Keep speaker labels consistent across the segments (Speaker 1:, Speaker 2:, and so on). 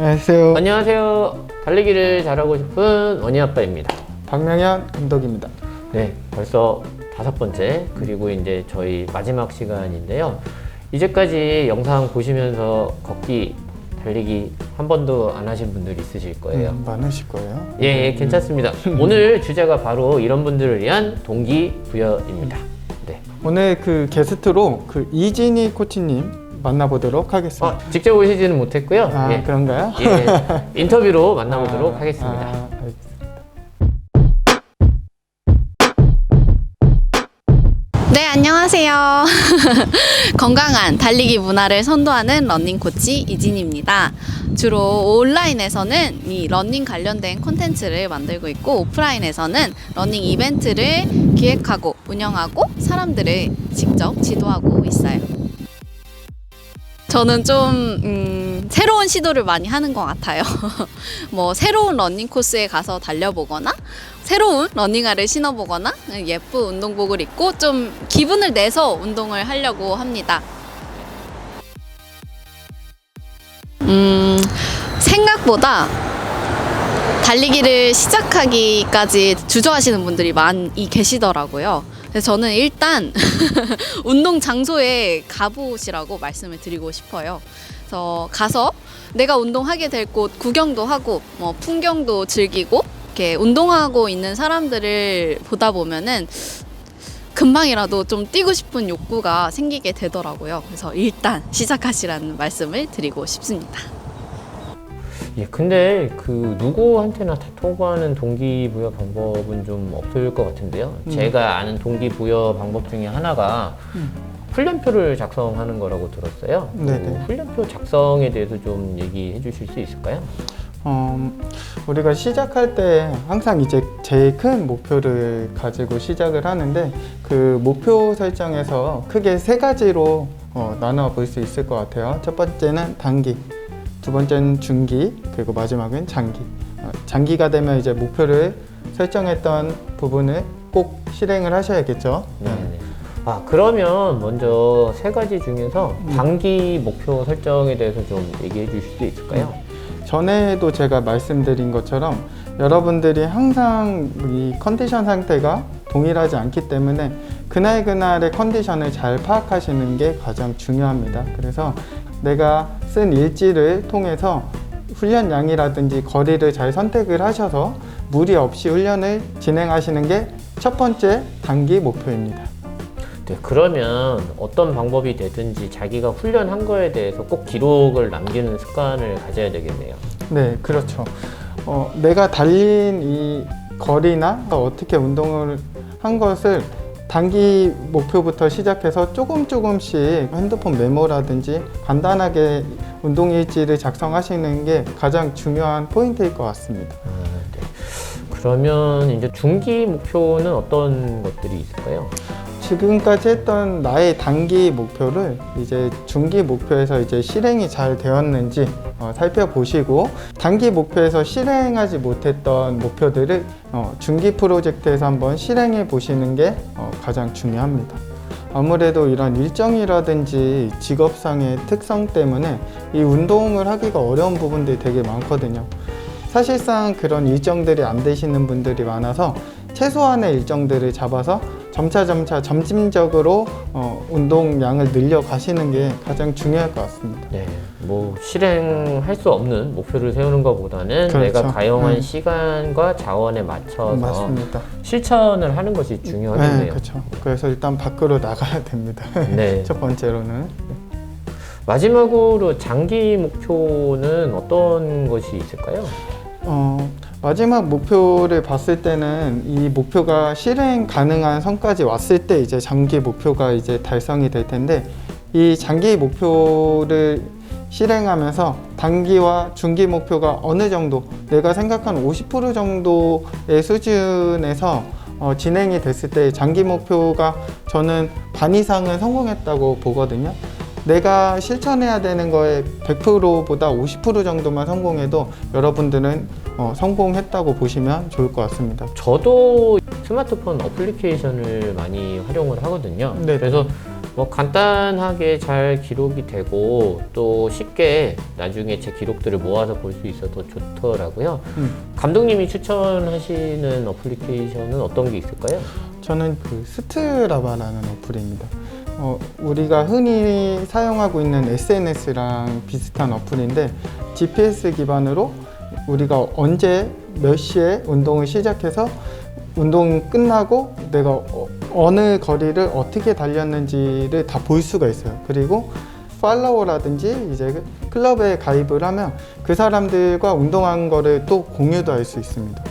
Speaker 1: 안녕하세요.
Speaker 2: 안녕하세요. 달리기를 잘하고 싶은 원희 아빠입니다.
Speaker 1: 박명현 감독입니다.
Speaker 2: 네, 벌써 다섯 번째 그리고 이제 저희 마지막 시간인데요. 이제까지 영상 보시면서 걷기, 달리기 한 번도 안 하신 분들 있으실 거예요.
Speaker 1: 음, 많으실 거예요.
Speaker 2: 예, 예, 괜찮습니다. 오늘 주제가 바로 이런 분들을 위한 동기 부여입니다. 네.
Speaker 1: 오늘 그 게스트로 그 이진희 코치님 만나보도록 하겠습니다.
Speaker 2: 어, 직접 오시지는 못했고요.
Speaker 1: 아
Speaker 2: 예.
Speaker 1: 그런가요?
Speaker 2: 예, 인터뷰로 만나보도록
Speaker 1: 아,
Speaker 2: 하겠습니다.
Speaker 1: 아.
Speaker 3: 네, 안녕하세요. 건강한 달리기 문화를 선도하는 러닝 코치 이진입니다. 주로 온라인에서는 이 러닝 관련된 콘텐츠를 만들고 있고 오프라인에서는 러닝 이벤트를 기획하고 운영하고 사람들을 직접 지도하고 있어요. 저는 좀 음, 새로운 시도를 많이 하는 것 같아요. 뭐 새로운 러닝 코스에 가서 달려보거나 새로운 러닝화를 신어보거나 예쁜 운동복을 입고 좀 기분을 내서 운동을 하려고 합니다. 음, 생각보다 달리기를 시작하기까지 주저하시는 분들이 많이 계시더라고요. 그래서 저는 일단 운동 장소에 가보시라고 말씀을 드리고 싶어요. 그래서 가서 내가 운동하게 될 곳 구경도 하고 뭐 풍경도 즐기고 이렇게 운동하고 있는 사람들을 보다 보면은 금방이라도 좀 뛰고 싶은 욕구가 생기게 되더라고요. 그래서 일단 시작하시라는 말씀을 드리고 싶습니다.
Speaker 2: 예, 근데 그 누구한테나 다 통과하는 동기부여 방법은 좀 없을 것 같은데요.
Speaker 1: 음.
Speaker 2: 제가 아는 동기부여 방법 중에 하나가
Speaker 1: 음.
Speaker 2: 훈련표를 작성하는 거라고 들었어요. 그
Speaker 1: 네네.
Speaker 2: 훈련표 작성에 대해서 좀 얘기해 주실 수 있을까요?
Speaker 1: 어, 우리가 시작할 때 항상 이제 제일 큰 목표를 가지고 시작을 하는데 그 목표 설정에서 크게 세 가지로 어, 나눠 볼 수 있을 것 같아요. 첫 번째는 단기, 두 번째는 중기, 그리고 마지막은 장기. 어, 장기가 되면 이제 목표를 설정했던 부분을 꼭 실행을 하셔야겠죠.
Speaker 2: 네. 아 그러면 먼저 세 가지 중에서
Speaker 1: 음.
Speaker 2: 단기 목표 설정에 대해서 좀 얘기해 주실 수 있을까요?
Speaker 1: 전에도 제가 말씀드린 것처럼 여러분들이 항상 이 컨디션 상태가 동일하지 않기 때문에 그날 그날의 컨디션을 잘 파악하시는 게 가장 중요합니다. 그래서 내가 쓴 일지를 통해서 훈련량이라든지 거리를 잘 선택을 하셔서 무리 없이 훈련을 진행하시는 게 첫 번째 단기 목표입니다.
Speaker 2: 네, 그러면 어떤 방법이 되든지 자기가 훈련한 거에 대해서 꼭 기록을 남기는 습관을 가져야 되겠네요.
Speaker 1: 네, 그렇죠. 어, 내가 달린 이 거리나 어떻게 운동을 한 것을 단기 목표부터 시작해서 조금 조금씩 핸드폰 메모라든지 간단하게 운동 일지를 작성하시는 게 가장 중요한 포인트일 것 같습니다.
Speaker 2: 아, 네. 그러면 이제 중기 목표는 어떤 것들이 있을까요?
Speaker 1: 지금까지 했던 나의 단기 목표를 이제 중기 목표에서 이제 실행이 잘 되었는지 어, 살펴보시고 단기 목표에서 실행하지 못했던 목표들을 어, 중기 프로젝트에서 한번 실행해 보시는 게 어, 가장 중요합니다. 아무래도 이런 일정이라든지 직업상의 특성 때문에 이 운동을 하기가 어려운 부분들이 되게 많거든요. 사실상 그런 일정들이 안 되시는 분들이 많아서 최소한의 일정들을 잡아서 점차 점차 점진적으로 어, 운동량을 늘려 가시는 게 가장 중요할 것 같습니다.
Speaker 2: 네, 뭐 실행할 수 없는 목표를 세우는 것보다는
Speaker 1: 그렇죠.
Speaker 2: 내가 가용한
Speaker 1: 음.
Speaker 2: 시간과 자원에 맞춰서
Speaker 1: 맞습니다.
Speaker 2: 실천을 하는 것이
Speaker 1: 네,
Speaker 2: 중요하겠네요.
Speaker 1: 그렇죠. 그래서 일단 밖으로 나가야 됩니다.
Speaker 2: 네.
Speaker 1: 첫 번째로는
Speaker 2: 마지막으로 장기 목표는 어떤 것이 있을까요?
Speaker 1: 어, 마지막 목표를 봤을 때는 이 목표가 실행 가능한 선까지 왔을 때 이제 장기 목표가 이제 달성이 될 텐데 이 장기 목표를 실행하면서 단기와 중기 목표가 어느 정도 내가 생각한 50% 정도의 수준에서 어, 진행이 됐을 때 장기 목표가 저는 반 이상은 성공했다고 보거든요. 내가 실천해야 되는 거에 100%보다 50% 정도만 성공해도 여러분들은 어, 성공했다고 보시면 좋을 것 같습니다.
Speaker 2: 저도 스마트폰 어플리케이션을 많이 활용을 하거든요.
Speaker 1: 네.
Speaker 2: 그래서 뭐 간단하게 잘 기록이 되고 또 쉽게 나중에 제 기록들을 모아서 볼 수 있어서 좋더라고요.
Speaker 1: 음.
Speaker 2: 감독님이 추천하시는 어플리케이션은 어떤 게 있을까요?
Speaker 1: 저는 그 스트라바라는 어플입니다. 어, 우리가 흔히 사용하고 있는 SNS랑 비슷한 어플인데 GPS 기반으로 우리가 언제 몇 시에 운동을 시작해서 운동 끝나고 내가 어, 어느 거리를 어떻게 달렸는지를 다 볼 수가 있어요. 그리고 팔로워라든지 이제 그 클럽에 가입을 하면 그 사람들과 운동한 거를 또 공유도 할 수 있습니다.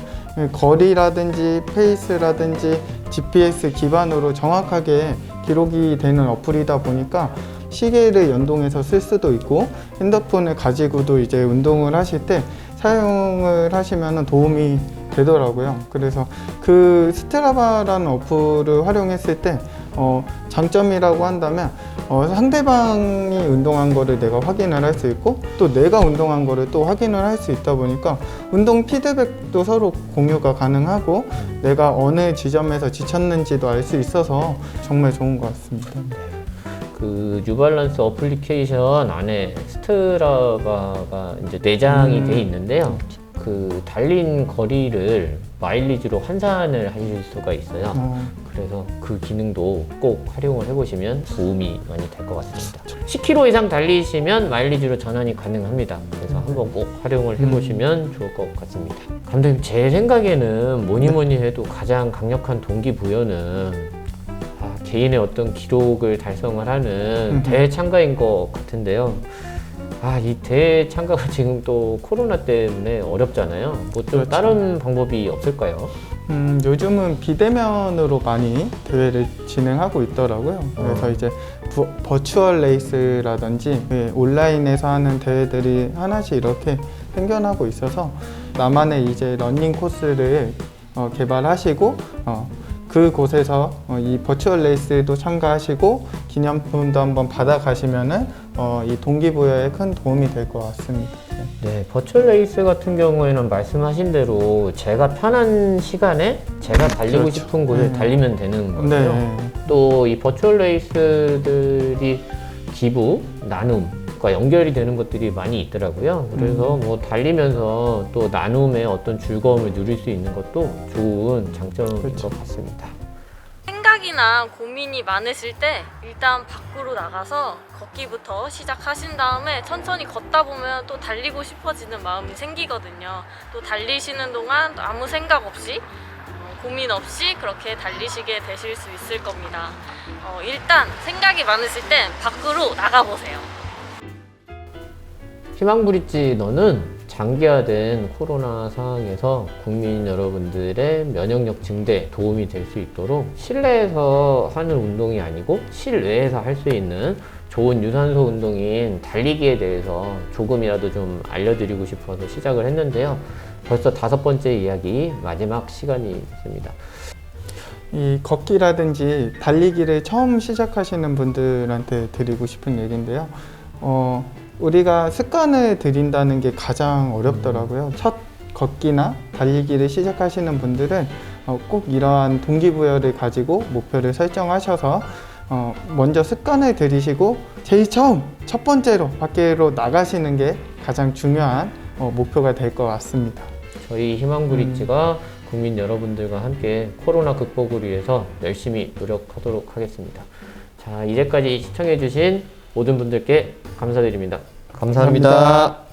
Speaker 1: 거리라든지 페이스라든지 GPS 기반으로 정확하게 기록이 되는 어플이다 보니까 시계를 연동해서 쓸 수도 있고 핸드폰을 가지고도 이제 운동을 하실 때 사용을 하시면 도움이 되더라고요. 그래서 그 스트라바라는 어플을 활용했을 때 어, 장점이라고 한다면 어, 상대방이 운동한 거를 내가 확인을 할 수 있고 또 내가 운동한 거를 또 확인을 할 수 있다 보니까 운동 피드백도 서로 공유가 가능하고 내가 어느 지점에서 지쳤는지도 알 수 있어서 정말 좋은 것 같습니다.
Speaker 2: 그 뉴발란스 어플리케이션 안에 스트라바가 이제 내장이
Speaker 1: 음.
Speaker 2: 돼 있는데요. 그 달린 거리를 마일리지로 환산을 하실 수가 있어요.
Speaker 1: 어,
Speaker 2: 그래서 그 기능도 꼭 활용을 해보시면 도움이 많이 될 것 같습니다. 10km 이상 달리시면 마일리지로 전환이 가능합니다. 그래서 한번 꼭 활용을 해보시면 좋을 것 같습니다. 감독님, 제 생각에는 뭐니 뭐니 해도 가장 강력한 동기부여는 아, 개인의 어떤 기록을 달성을 하는. 대회 참가인 것 같은데요. 아, 이 대회 참가가 지금 또 코로나 때문에 어렵잖아요. 뭐 좀
Speaker 1: 그렇죠.
Speaker 2: 다른 방법이 없을까요?
Speaker 1: 음, 요즘은 비대면으로 많이 대회를 진행하고 있더라고요. 그래서
Speaker 2: 어.
Speaker 1: 이제 부- 버추얼 레이스라든지 예, 온라인에서 하는 대회들이 하나씩 이렇게 생겨나고 있어서 나만의 이제 러닝 코스를 어, 개발하시고 어, 그 곳에서 어, 이 버추얼 레이스도 참가하시고 기념품도 한번 받아가시면은 어, 이 동기부여에 큰 도움이 될 것 같습니다. 네.
Speaker 2: 네, 버추얼 레이스 같은 경우에는 말씀하신 대로 제가 편한 시간에 제가 달리고
Speaker 1: 그렇죠.
Speaker 2: 싶은 곳을
Speaker 1: 네.
Speaker 2: 달리면 되는 거예요.
Speaker 1: 네.
Speaker 2: 또이 버추얼 레이스들이 기부, 나눔 과 연결이 되는 것들이 많이 있더라고요. 그래서
Speaker 1: 음.
Speaker 2: 뭐 달리면서 또 나눔의 어떤 즐거움을 누릴 수 있는 것도 좋은 장점인
Speaker 1: 그렇죠.
Speaker 2: 것 같습니다.
Speaker 4: 생각이나 고민이 많으실 때 일단 밖으로 나가서 걷기부터 시작하신 다음에 천천히 걷다 보면 또 달리고 싶어지는 마음이 생기거든요. 또 달리시는 동안 또 아무 생각 없이 어, 고민 없이 그렇게 달리시게 되실 수 있을 겁니다. 어, 일단 생각이 많으실 땐 밖으로 나가보세요.
Speaker 2: 희망브릿지 너는 장기화된 코로나 상황에서 국민 여러분들의 면역력 증대 도움이 될 수 있도록 실내에서 하는 운동이 아니고 실외에서 할 수 있는 좋은 유산소 운동인 달리기에 대해서 조금이라도 좀 알려드리고 싶어서 시작을 했는데요. 벌써 다섯 번째 이야기 마지막 시간이 있습니다.
Speaker 1: 이 걷기라든지 달리기를 처음 시작하시는 분들한테 드리고 싶은 얘기인데요. 어, 우리가 습관을 들인다는 게 가장 어렵더라고요. 첫 걷기나 달리기를 시작하시는 분들은 어, 꼭 이러한 동기부여를 가지고 목표를 설정하셔서 어, 먼저 습관을 들이시고 제일 처음 첫 번째로 밖으로 나가시는 게 가장 중요한 어, 목표가 될 것 같습니다.
Speaker 2: 저희 희망브릿지가 국민 여러분들과 함께 코로나 극복을 위해서 열심히 노력하도록 하겠습니다. 자, 이제까지 시청해주신 모든 분들께 감사드립니다 감사합니다.
Speaker 1: 감사합니다.